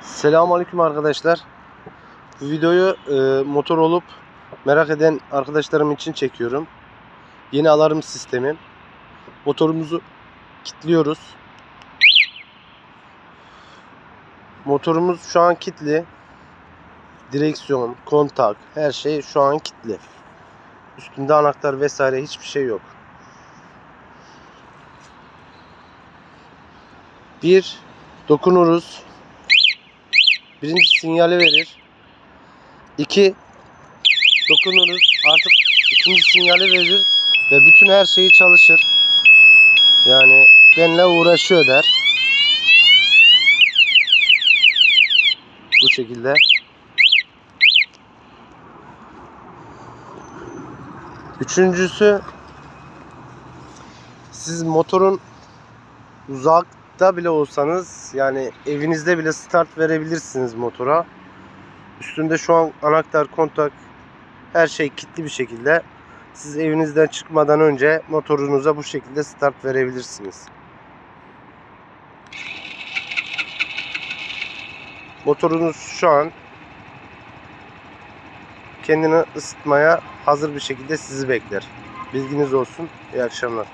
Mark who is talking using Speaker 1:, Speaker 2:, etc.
Speaker 1: Selamünaleyküm arkadaşlar. Bu videoyu e, motor olup merak eden arkadaşlarım için çekiyorum. Yeni alarm sistemi. Motorumuzu kilitliyoruz. Motorumuz şu an kilitli. Direksiyon, kontak, her şey şu an kilitli. Üstünde anahtar vesaire hiçbir şey yok. Bir dokunuruz. Birinci sinyali verir. İki dokunuruz. Artık ikinci sinyali verir ve bütün her şeyi çalışır. Yani benimle uğraşıyor der. Bu şekilde. Üçüncüsü siz motorun uzakta bile olsanız yani evinizde bile start verebilirsiniz motora. Üstünde şu an anahtar, kontak her şey kilitli bir şekilde. Siz evinizden çıkmadan önce motorunuza bu şekilde start verebilirsiniz. Motorunuz şu an kendini ısıtmaya hazır bir şekilde sizi bekler. Bilginiz olsun. İyi akşamlar.